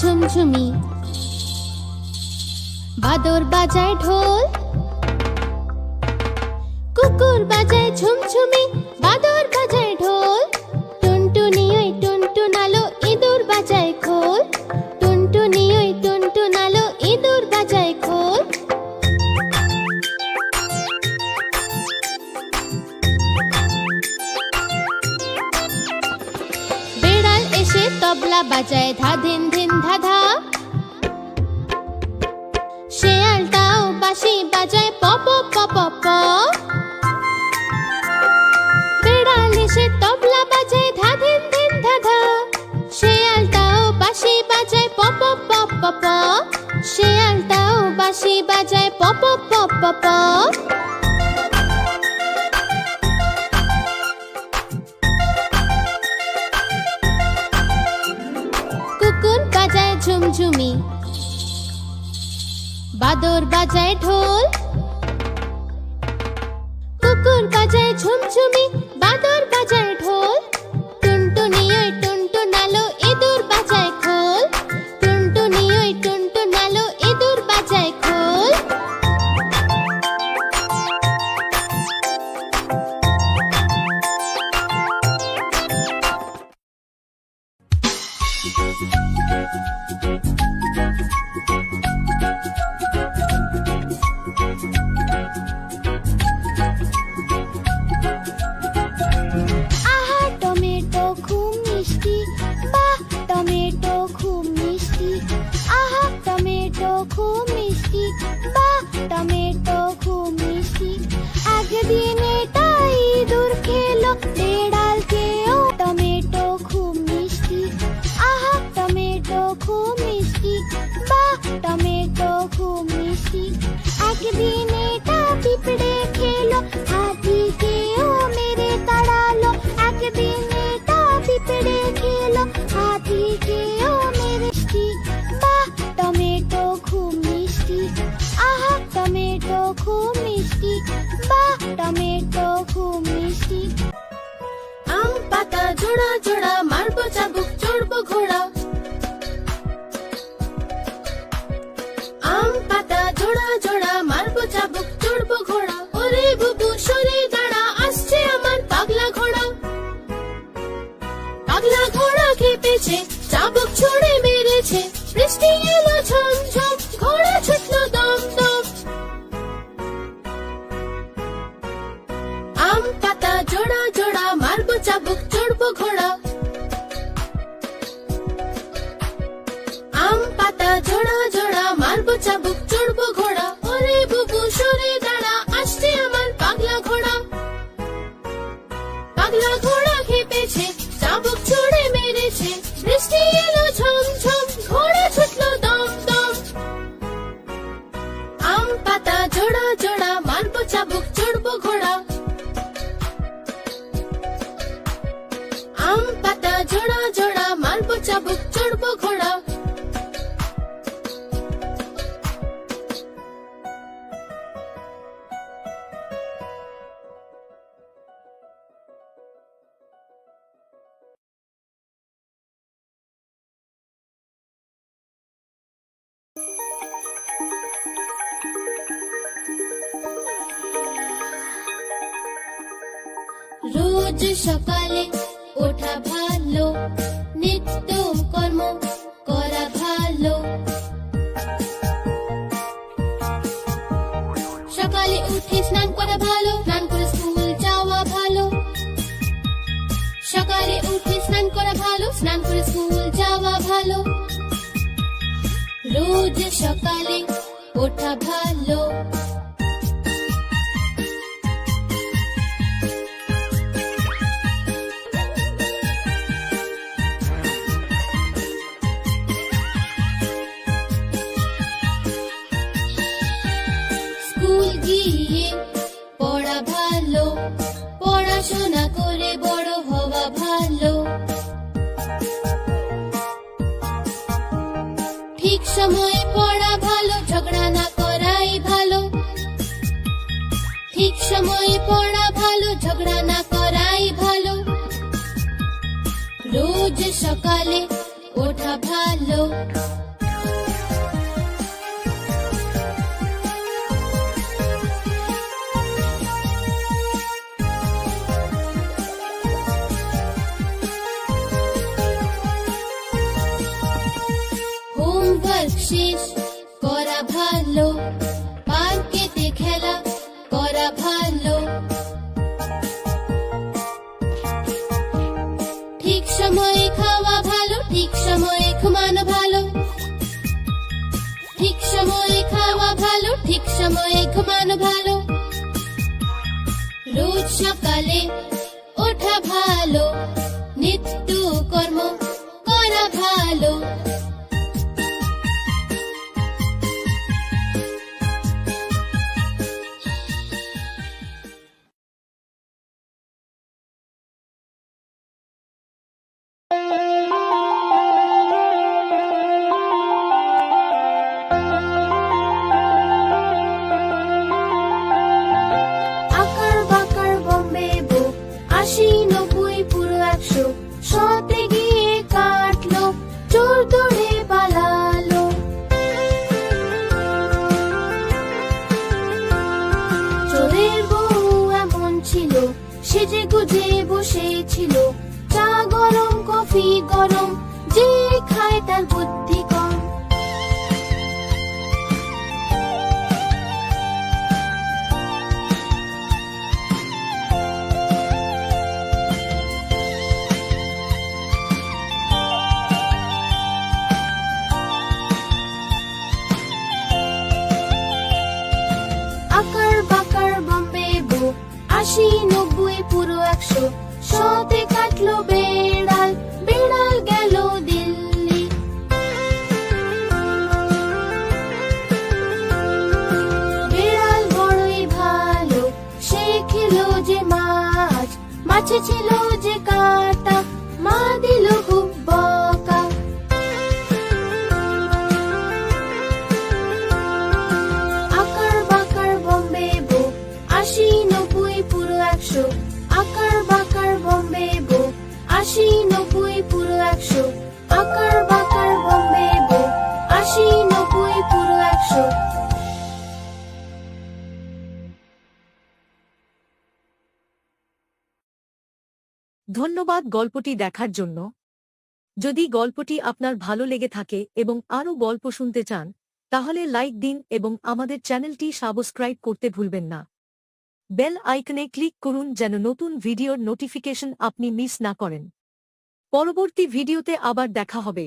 ঝুমঝুমি। বাদর বাজায় ঢোল। কুকুর বাজায় ঝুমঝুমি। তবলা বাজায় ধা ধিন ধিন ধা ধা। শেয়ালটাও বাঁশি বাজায় প প প বেড়াল এসে তবলা বাজায় ধা ধিন ধিন ধা ধা। শেয়ালটাও বাজায় প শেয়ালটাও বাজায় প। ঝুমঝুমি বাদর বাজায় ঢোল। কুকুর বাজায় ঝুমঝুমি বাদর বাজায় ঢোল। আহা টমেটো খুব মিষ্টি। বাহ টমেটো খুব মিষ্টি। আহা টমেটো খুব মিষ্টি। বাহ টমেটো জোড়া জোড়া মারবো চাবুক, চড়বো ঘোড়া। আম, পাতা জোড়া জোড়া মারবো চাবুক, চড়বো ঘোড়া। ওরে বুবু, সরে দাঁড়া, আসছে আমার পাগলা ঘোড়া। পাগলা ঘোড়া খেপেছে, চাবুক ছুড়ে মেরেছে, বৃষ্টি এলো ঝম চাবুক চড়বো ঘোড়া। ওরে বুবু সরে দাঁড়া, আসছে আমার পাগলা ঘোড়া। পাগলা ঘোড়া খেপেছে চাবুক ছুড়ে মেরেছে। বৃষ্টি এলো ঝম ঝম ঘোড়া ছুটলো দম দম। আম পাতা জোড়া জোড়া, মারবো চাবুক চড়বো ঘোড়া। আম পাতা জোড়া জোড়া, মারবো চাবুক চড়বো ঘোড়া। রোজ সকালে ওঠা ভালো, নিত্য কর্ম করা ভালো। সকালে উঠে স্নান করা ভালো, স্নান করে স্কুল যাওয়া ভালো। সকালে উঠে স্নান করা ভালো, স্নান করে স্কুল যাওয়া ভালো। রোজ সকালে ওঠা ভালো। গিয়ে পড়া ভালো, পড়াশোনা করে বড় হওয়া ভালো। ঠিক সময়ে পড়া ভালো, ঝগড়া না করাই ভালো। ঠিক সময়ে পড়া ভালো, ঝগড়া না করাই ভালো। রোজ সকালে ওঠা ভালো। শেষ করা ভালো। পার্কেতে খেলা করা ভালো। ঠিক সময়ে খাওয়া ভালো, ঠিক সময়ে ঘুমানো ভালো। ঠিক সময়ে খাওয়া ভালো, ঠিক সময়ে ঘুমানো ভালো। রোজ সকালে ওঠা ভালো, নিত্য কর্ম করা ভালো। নব্বই পুরো একশো। সতে গিয়ে কাটলো, চোর দৌড়ে পালালো। চোরের বউ এমন ছিল সেজে গুজে বসেছিল। চা গরম, কফি গরম একশো শতে কাটলো ধন্যবাদ গল্পটি দেখার জন্য। যদি গল্পটি আপনার ভালো লেগে থাকে এবং আরও গল্প শুনতে চান, তাহলে লাইক দিন এবং আমাদের চ্যানেলটি সাবস্ক্রাইব করতে ভুলবেন না। বেল আইকনে ক্লিক করুন যেন নতুন ভিডিওর নোটিফিকেশন আপনি মিস না করেন। পরবর্তী ভিডিওতে আবার দেখা হবে।